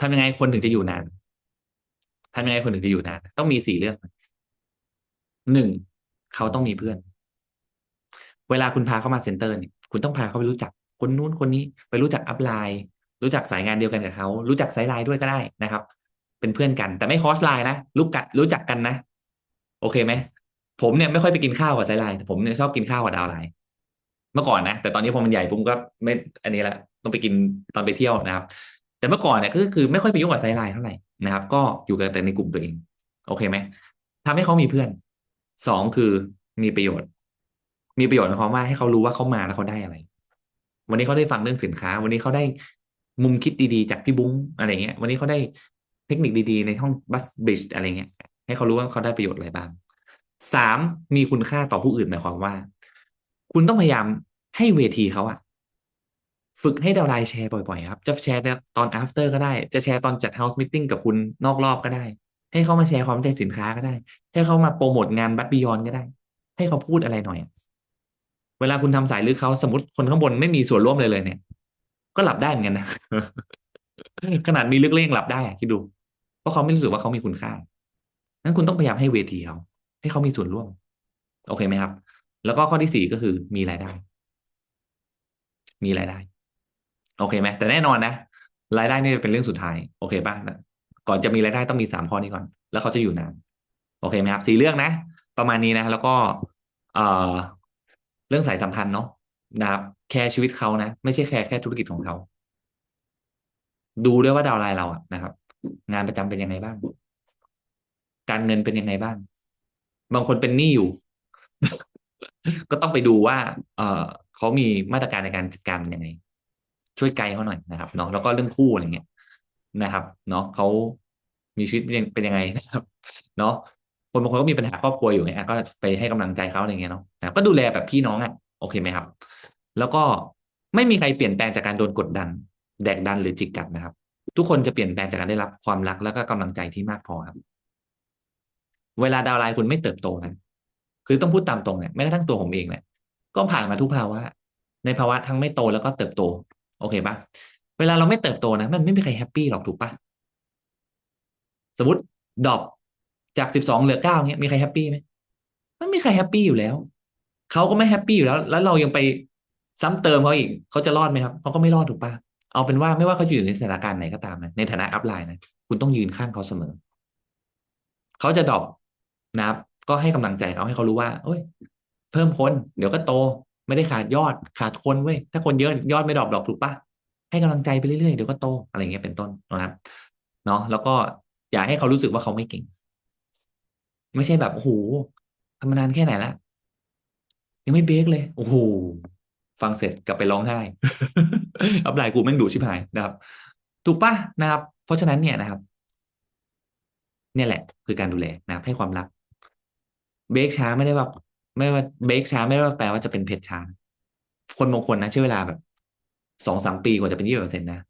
ทำยังไงคนถึงจะอยู่นานทำยังไงคนถึงจะอยู่นาน ต้องมีสี่เรื่องหนึ่งเขาต้องมีเพื่อน เวลาคุณพาเข้ามาเซ็นเตอร์เนี่ยคุณต้องพาเขาไปรู้จัก คนนู้นคนนี้ไปรู้จักอัพไลน์รู้จักสายงานเดียวกันกับเขารู้จักไซด์ไลน์ด้วยก็ได้นะครับ เป็นเพื่อนกัน แต่ไม่คอสไลน์นะรู้กัดรู้จักกันนะ โอเคไหมผมเนี่ยไม่ค่อยไปกินข้าวกับไซด์ไลน์ผมเนี่ยชอบกินข้าวกับดาวไลน์เมื่อก่อนนะแต่ตอนนี้พอมันใหญ่ปุ๊บก็ไม่อันนี้ละต้องไปกินตอนไปเที่ยวนะครับ แต่เมื่อก่อนเนี่ยก็คือไม่ค่อยไปยุ่งกับไซไลน์เท่าไหร่นะครับ ก็อยู่กันแต่ในกลุ่มตัวเอง โอเคไหมทำให้เขามีเพื่อนสองคือมีประโยชน์ มีประโยชน์ในความว่าให้เขารู้ว่าเขามาแล้วเขาได้อะไร วันนี้เขาได้ฟังเรื่องสินค้า วันนี้เขาได้มุมคิดดีๆ จากพี่บุ้งอะไรเงี้ย วันนี้เขาได้เทคนิคดีๆ ในห้องบัสบริดจ์อะไรเงี้ย ให้เขารู้ว่าเขาได้ประโยชน์อะไรบ้างสามมีคุณค่าต่อผู้อื่นหมายความว่า คุณต้องพยายามให้เวทีเขาอะ ฝึกให้ดาวไลน์แชร์บ่อยๆครับ จะแชร์ตอน after ก็ได้ จะแชร์ตอนจัด house meeting กับคุณนอกรอบก็ได้ ให้เขามาแชร์ความใจสินค้าก็ได้ ให้เขามาโปรโมทงานบัตบิยอนก็ได้ ให้เขาพูดอะไรหน่อย เวลาคุณทำสายลึกเขาสมมติคนข้างบนไม่มีส่วนร่วมเลยเลยเนี่ย ก็หลับได้เหมือนกันนะ ขนาดมีลึกเล่งหลับได้คิดดู เพราะเขาไม่รู้สึกว่าเขามีคุณค่า นั้นคุณต้องพยายามให้เวทีเขาให้เขามีส่วนร่วม โอเคไหมครับ แล้วก็ข้อที่สี่ก็คือมีรายได้ มีรายได้ โอเคไหมแต่แน่นอนนะรายได้นี่เป็นเรื่องสุดท้ายโอเคป่ะก่อนจะมีรายได้ต้องมีสามข้อนี้ก่อน แล้วเขาจะอยู่นานโอเคไหมครับสี่เรื่องนะ ประมาณนี้นะ แล้วก็เอ่อเรื่องสายสัมพันธ์เนาะนะครับแคร์ชีวิตเขานะ ไม่ใช่แคร์แค่ธุรกิจของเขา ดูด้วยว่าดาวไลน์เราอะนะครับ งานประจำเป็นยังไงบ้าง การเงินเป็นยังไงบ้าง บางคนเป็นหนี้อยู่ ก็ต้องไปดูว่า เออเขามีมาตรการในการจัดการยังไง ช่วยไกด์เขาหน่อยนะครับเนาะแล้วก็เรื่องคู่อะไรเงี้ยนะครับ เนาะเขามีชีวิตเป็นยังไงนะครับ เนาะคนบางคนก็มีปัญหาครอบครัวอยู่ไงก็ไปให้กำลังใจเขาอะไรเงี้ยเนาะก็ดูแลแบบพี่น้องอะโอเคไหมครับ แล้วก็ไม่มีใครเปลี่ยนแปลงจากการโดนกดดัน แดกดันหรือจิกกัดนะครับ ทุกคนจะเปลี่ยนแปลงจากการได้รับความรักแล้วก็กำลังใจที่มากพอครับ เวลาดาวไลน์คุณไม่เติบโตนะคือต้องพูดตามตรงเนี่ยแม้กระทั่งตัวผมเองเนี่ยก็ผ่านมาทุกภาวะในภาวะทั้งไม่โตแล้วก็เติบโต โอเคปะเวลาเราไม่เติบโตนะ มันไม่มีใครแฮปปี้หรอกถูกปะสมมติดรอปจากสิบสองเหลือเก้าเนี้ยมีใครแฮปปี้ไหมไม่มีใครแฮปปี้อยู่แล้วเขาก็ไม่แฮปปี้อยู่แล้ว แล้วเรายังไปซ้ำเติมเขาอีกเขาจะรอดไหมครับเขาก็ไม่รอดถูกปะเอาเป็นว่าไม่ว่าเขาอยู่ในสถานการณ์ไหนก็ตามนะในฐานะอัพไลน์นะคุณต้องยืนข้างเขาเสมอเขาจะดรอปนะครับ ก็ให้กำลังใจเขาให้เขารู้ว่า เอ้ย เพิ่มคน เดี๋ยวก็โต ไม่ได้ขาดยอดขาดคนเว้ยถ้าคนเยอะยอดไม่ดรอปดอกถูกปะให้กำลังใจไปเรื่อยๆเดี๋ยวก็โตอะไรเงี้ยเป็นต้นนะครับเนาะแล้วก็อย่าให้เขารู้สึกว่าเขาไม่เก่ง ไม่ใช่แบบโอ้โหทำมานานแค่ไหนละยังไม่เบรกเลยโอ้โหฟังเสร็จกลับไปร้องไห้อับไลน์กูแม่งดูชิบหายนะครับ ถูกปะนะครับ เพราะฉะนั้นเนี่ยนะครับ เนี่ยแหละ คือการดูแลนะครับให้ความรัก เบรกช้าไม่ได้ว่า ไม่ว่าเบรกช้าไม่ได้ว่าแปลว่าจะเป็นเพชรช้า คนบางคนนะใช้เวลาแบบสองสามปีกว่าจะเป็นยี่สิบเปอร์เซ็นต์นะ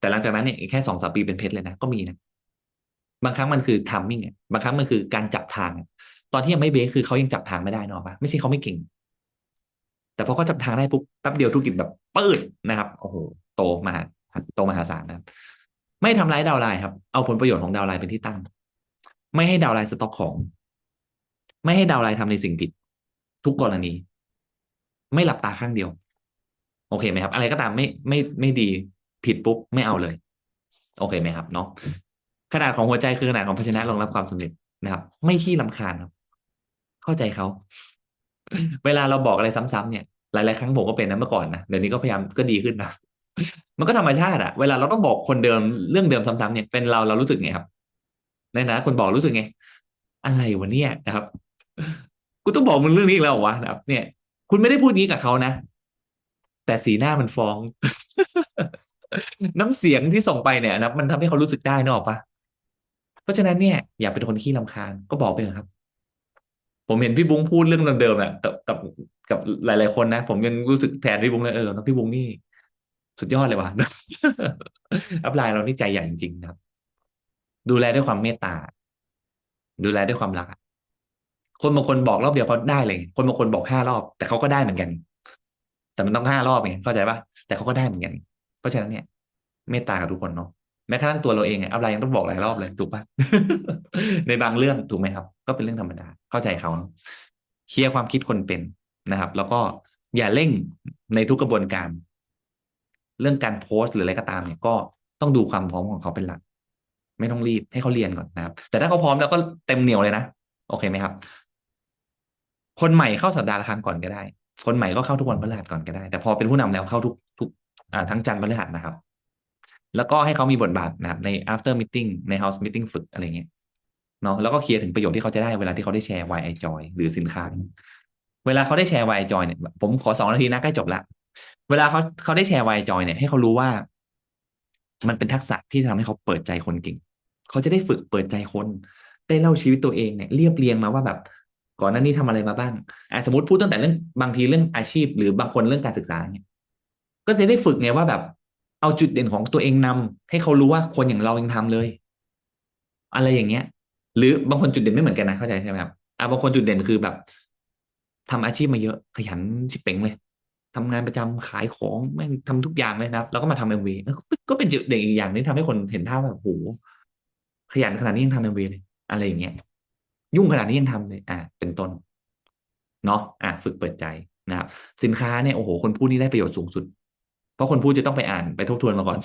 แต่หลังจากนั้นเนี่ยแค่สองสามปีเป็นเพชรเลยนะ ก็มีนะบางครั้งมันคือทัมมิ่งอะบางครั้งมันคือการจับทาง ตอนที่ยังไม่เบรกคือเขายังจับทางไม่ได้นอะปะไม่ใช่เขาไม่เก่ง แต่พอเขาจับทางได้ปุ๊บแป๊บเดียวธุรกิจแบบปืดนะครับโอ้โหโตมหาโตมหาศาลนะไม่ทำร้ายดาวไลน์ครับ เอาผลประโยชน์ของดาวไลน์เป็นที่ตั้ง ไม่ให้ดาวไลน์สต็อกของ ไม่ให้ดาวไลน์ทำในสิ่งผิด ทุกกรณี ไม่หลับตาข้างเดียว โอเคไหมครับ อะไรก็ตามไม่ไม่ไม่ดีผิดปุ๊บไม่เอาเลย โอเคไหมครับเนาะขนาดของหัวใจคือขนาดของภาชนะรองรับความสำเร็จนะครับ ไม่ขี้ลาคาญครับ เข้าใจเขา เวลาเราบอกอะไรซ้ำๆเนี่ย หลาย ๆ ครั้งผมก็เป็นนะเมื่อก่อนนะเดี๋ยวนี้ก็พยายามก็ดีขึ้นนะมันก็ธรรมชาติอะเวลาเราต้องบอกคนเดิมเรื่องเดิมซ้ำๆเนี่ยเป็นเราเรารู้สึกไงครับในนะคนบอกรู้สึกไง อะไรวะเนี่ยนะครับ กูต้องบอกมึงเรื่องนี้แล้ววะนะครับ เนี่ย คุณไม่ได้พูดนี้กับเขานะ แต่สีหน้ามันฟ้อง น้ำเสียงที่ส่งไปเนี่ยนะมันทำให้เขารู้สึกได้นอกปะเพราะฉะนั้นเนี่ย อย่าเป็นคนขี้ลำคาญก็บอกไปเถอะครับ ผมเห็นพี่บุ้งพูดเรื่องเดิมๆอะกับกับกับหลาย ๆคนนะผมยังรู้สึกแทนพี่บุ้งเลยเออพี่บุ้งนี่สุดยอดเลยว่ะอัพไลน์เรานี่ใจใหญ่จริงๆนะครับ ดูแลด้วยความเมตตา ดูแลด้วยความรัก คนบางคนบอกรอบเดียวเขาได้เลย คนบางคนบอกห้ารอบ แต่เขาก็ได้เหมือนกัน แต่มันต้องห้ารอบไงเข้าใจปะแต่เขาก็ได้เหมือนกัน เพราะฉะนั้นเนี่ย เมตตากับทุกคนเนาะแม้กระทั่งตัวเราเองไงอัพไลน์ยังต้องบอกหลายรอบเลยถูกปะในบางเรื่องถูกไหมครับ ก็เป็นเรื่องธรรมดาเข้าใจเขาเนาะเคลียร์ความคิดคนเป็นนะครับ แล้วก็อย่าเร่งในทุกกระบวนการ เรื่องการโพสต์หรืออะไรก็ตามเนี่ยก็ต้องดูความพร้อมของเขาเป็นหลัก ไม่ต้องรีบให้เขาเรียนก่อนนะครับ แต่ถ้าเขาพร้อมแล้วก็เต็มเหนียวเลยนะ โอเคไหมครับ คนใหม่เข้าสัปดาห์ละครั้งก่อนก็ได้ คนใหม่ก็เข้าทุกวันพฤหัสก่อนก็ได้ แต่พอเป็นผู้นำแล้วเข้าทุกทุกทั้งจันทร์พฤหัสนะครับ แล้วก็ให้เขามีบทบาทนะครับใน after meeting ใน house meeting ฝึกอะไรเงี้ยเนาะแล้วก็เคลียร์ถึงประโยชน์ที่เขาจะได้เวลาที่เขาได้แชร์ why I joy หรือสินค้า เวลาเขาได้แชร์ why I joy เนี่ยผมขอสองนาทีนะใกล้จบละเวลาเขาเขาได้แชร์ why I joy เนี่ยให้เขารู้ว่า มันเป็นทักษะที่ทำให้เขาเปิดใจคนเก่ง เขาจะได้ฝึกเปิดใจคนได้เล่าชีวิตตัวเองเนี่ยเรียบเรียงมาว่าแบบ ก่อนหน้านี้ทำอะไรมาบ้างอะสมมติพูดตั้งแต่เรื่องบางทีเรื่องอาชีพ หรือบางคนเรื่องการศึกษาเนี่ยก็จะได้ฝึกไงว่าแบบ เอาจุดเด่นของตัวเองนำให้เขารู้ว่าคนอย่างเรายังทำเลย อะไรอย่างเงี้ย หรือบางคนจุดเด่นไม่เหมือนกันนะเข้าใจใช่ไหมครับอะบางคนจุดเด่นคือแบบทำอาชีพมาเยอะ ขยันชิบเป่งเลยทำงานประจำขายของแม่งทำทุกอย่างเลยนะครับแล้วก็มาทำเอ็มวีก็เป็นจุดเด่นอีกอย่างที่ทำให้คนเห็นท่าแบบโหขยันขนาดนี้ยังทำเอ็มวีเลย อะไรอย่างเงี้ย ยุ่งขนาดนี้ยังทำเลยอ่าเป็นต้นเนาะอ่าฝึกเปิดใจนะครับสินค้าเนี่ยโอ้โหคนพูดนี่ได้ประโยชน์สูงสุด เพราะคนพูดจะต้องไปอ่านไปทบทวนมาก่อน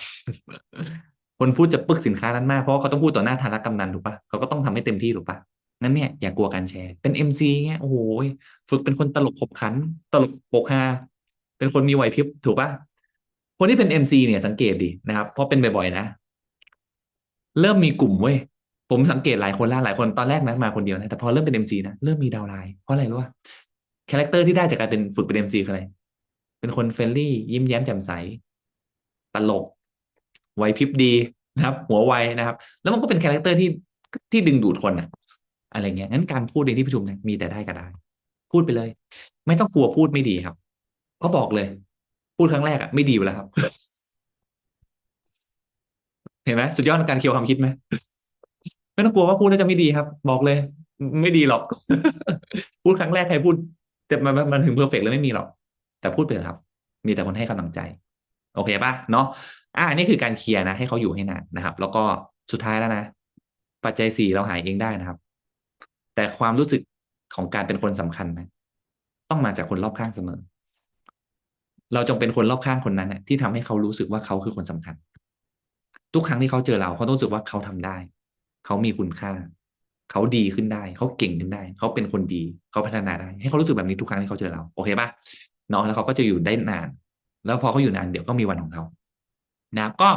คนพูดจะปึกสินค้านั้นมากเพราะเขาต้องพูดต่อหน้าธารกำนันถูกปะเขาก็ต้องทำให้เต็มที่ถูกปะงั้นเนี่ยอย่ากลัวการแชร์เป็นเอ็มซีเงี้ยโอ้โหฝึกเป็นคนตลกขบขัน ตลกโปกฮาเป็นคนมีไหวพริบถูกปะคนที่เป็นเอ็มซีเนี่ยสังเกตดีนะครับเพราะเป็นบ่อยๆนะ เริ่มมีกลุ่มเว้ย ผมสังเกตหลายคนล่าหลายคนตอนแรกนะมาคนเดียวนะแต่พอเริ่มเป็นเอ็มซีนะเริ่มมีดาวไลน์เพราะอะไรรู้ป่ะคาแรคเตอร์ที่ได้จากการเป็นฝึกเป็นเอ็มซีคืออะไรเป็นคนเฟรนลี่ ยิ้มแย้มแจ่มใส ตลกไวพริบดีนะครับ หัวไวนะครับ แล้วมันก็เป็นคาแรคเตอร์ที่ที่ดึงดูดคนอะอะไรเงี้ยงั้นการพูดในที่ประชุมเนี่ยมีแต่ได้ก็ได้ พูดไปเลย ไม่ต้องกลัวพูดไม่ดีครับเพราบอกเลย พูดครั้งแรกอะไม่ดีอยู่แล้วครับ เห็นไหมสุดยอดการเคี่ยวความคิดไหม ไม่ต้องกลัวว่าพูดแล้วจะไม่ดีครับ บอกเลย ไม่ดีหรอก พูดครั้งแรกใครพูด แต่มันมันถึงเพอร์เฟกต์เลยไม่มีหรอก แต่พูดไปครับ มีแต่คนให้กำลังใจ โอเคป่ะเนาะอ่านี่คือการเคลียร์นะ ให้เขาอยู่ให้นานนะครับ แล้วก็สุดท้ายแล้วนะปัจจัยสี่เราหายเองได้นะครับ แต่ความรู้สึกของการเป็นคนสำคัญนะ ต้องมาจากคนรอบข้างเสมอ เราจงเป็นคนรอบข้างคนนั้นนะที่ทำให้เขารู้สึกว่าเขาคือคนสำคัญ ทุกครั้งที่เขาเจอเราเขาต้องรู้สึกว่าเขาทำได้ เขามีคุณค่า เขาดีขึ้นได้ เขาเก่งขึ้นได้ เขาเป็นคนดี เขาพัฒนาได้ ให้เขารู้สึกแบบนี้ทุกครั้งที่เขาเจอเรา โอเคปะเนาะแล้วเขาก็จะอยู่ได้นาน แล้วพอเขาอยู่นานเดี๋ยวก็มีวันของเขานะครับก็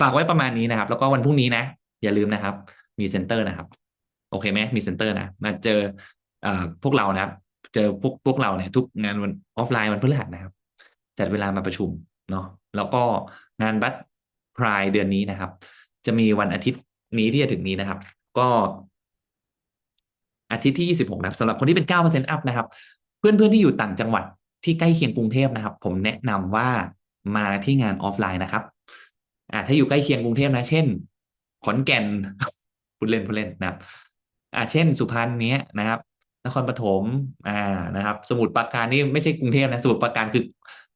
ฝากไว้ประมาณนี้นะครับ แล้วก็วันพรุ่งนี้นะ อย่าลืมนะครับ มีเซ็นเตอร์นะครับ โอเคไหมมีเซ็นเตอร์นะมาเจอพวกเรานะครับ เจอพวกพวกเราเนี่ย ทุกงานวันออฟไลน์วันพฤหัสนะครับ จัดเวลามาประชุมเนาะแล้วก็งานบัสพรายเดือนนี้นะครับ จะมีวันอาทิตย์ นี้ที่จะถึงนี้นะครับ ก็อาทิตย์ที่ 26 นะครับสำหรับคนที่เป็น 9% up นะครับ เพื่อนๆที่อยู่ต่างจังหวัดที่ใกล้เคียงกรุงเทพนะครับ ผมแนะนำว่ามาที่งานออฟไลน์นะครับอ่าถ้าอยู่ใกล้เคียงกรุงเทพนะ เช่น ขอนแก่นพูดเล่นพูดเล่นนะครับอ่าเช่น สุพรรณเนี้ยนะครับ นครปฐมอ่านะครับ สมุทรปราการนี่ไม่ใช่กรุงเทพนะ สมุทรปราการคือ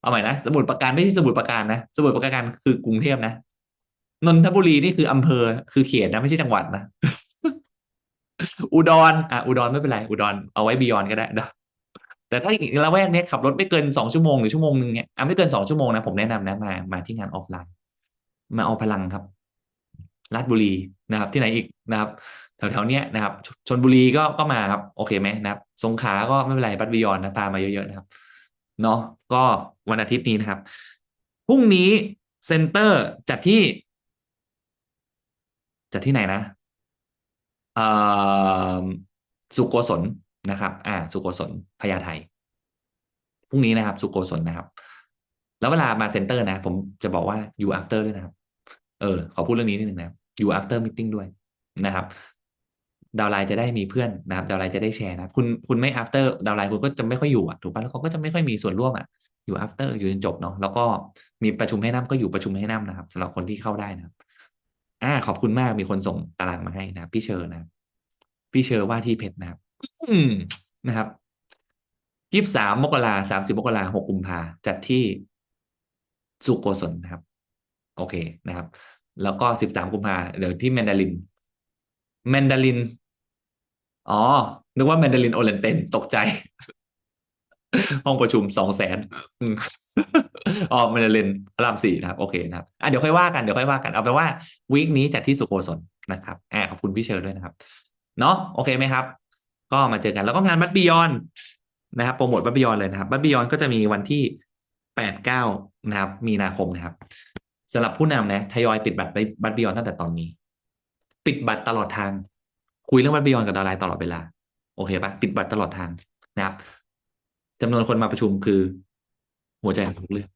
เอาใหม่นะ สมุทรปราการไม่ใช่สมุทรปราการนะ สมุทรปราการคือกรุงเทพนะ นนทบุรีนี่คืออำเภอคือเขตนะไม่ใช่จังหวัดนะอุดรอะอุดรไม่เป็นไร อุดรเอาไว้บียอนก็ได้นะแต่ถ้าอีกละแวกนี้ขับรถไม่เกินสองชั่วโมงหรือชั่วโมงหนึ่งเนี้ยอะไม่เกินสองชั่วโมงนะผมแนะนำนะมามาที่งานออฟไลน์มาเอาพลังครับราชบุรีนะครับ ที่ไหนอีกนะครับแถวๆเนี้ยนะครับชนบุรีก็ก็มาครับ โอเคไหมนะครับสงขาก็ไม่เป็นไรบัตบียอนนะตามมาเยอะๆนะครับเนาะก็วันอาทิตย์นี้นะครับพรุ่งนี้เซ็นเตอร์จัดที่ จัดที่ไหนนะสุโกศลนะครับ อ่า สุโกศลพญาไทพรุ่งนี้นะครับ สุโกศลนะครับ แล้วเวลามาเซ็นเตอร์นะ ผมจะบอกว่า you after ด้วยนะครับ เออ ขอพูดเรื่องนี้นิดนึงนะ you after meeting ด้วยนะครับ ดาวไลน์จะได้มีเพื่อนนะครับ ดาวไลน์จะได้แชร์นะคุณคุณไม่ after ดาวไลน์คุณก็จะไม่ค่อยอยู่อะถูกปะแล้วเขาก็จะไม่ค่อยมีส่วนร่วมอะอยู่ after อยู่จนจบเนาะแล้วก็มีประชุมให้นั่ก็อยู่ประชุมให้นั่นะครับสำหรับคนที่เข้าได้นะครับ อ่า ขอบคุณมากมีคนส่งตารางมาให้นะพี่เชอร์นะพี่เชอร์ว่าที่เพชรนะครับ อืมนะครับยี่สามมกราสามสิบมกราหกกุมภาจัดที่สุโกศลนะครับ โอเคนะครับ แล้วก็สิบสามกุมภาเดี๋ยวที่แมนดาริน แมนดาริน อ๋อ นึกว่าแมนดารินโอเลนเตนตกใจ ห้องประชุมสองแสนอ๋อแมนดารินพระรามสี่นะครับ โอเคนะครับอะเดี๋ยวค่อยว่ากันเดี๋ยวค่อยว่ากันเอาเป็นว่าวีคนี้จัดที่สุโขสนนะครับแอบขอบคุณพี่เชอร์ด้วยนะครับ เนาะโอเคไหมครับ ก็มาเจอกันแล้วก็งานบัตบิยอนนะครับโปรโมทบัตบิยอนเลยนะครับบัตบิยอนก็จะมีวันที่แปดเก้านะครับ มีนาคมนะครับสำหรับผู้นำนะทยอยปิดบัตรไปบัตบิยอนตั้งแต่ตอนนี้ ปิดบัตรตลอดทาง คุยเรื่องบัตบิยอนกับดารายตลอดเวลา โอเคปะปิดบัตรตลอดทางนะครับ จำนวนคนมาประชุมคือ หัวใจของทุกเรื่อง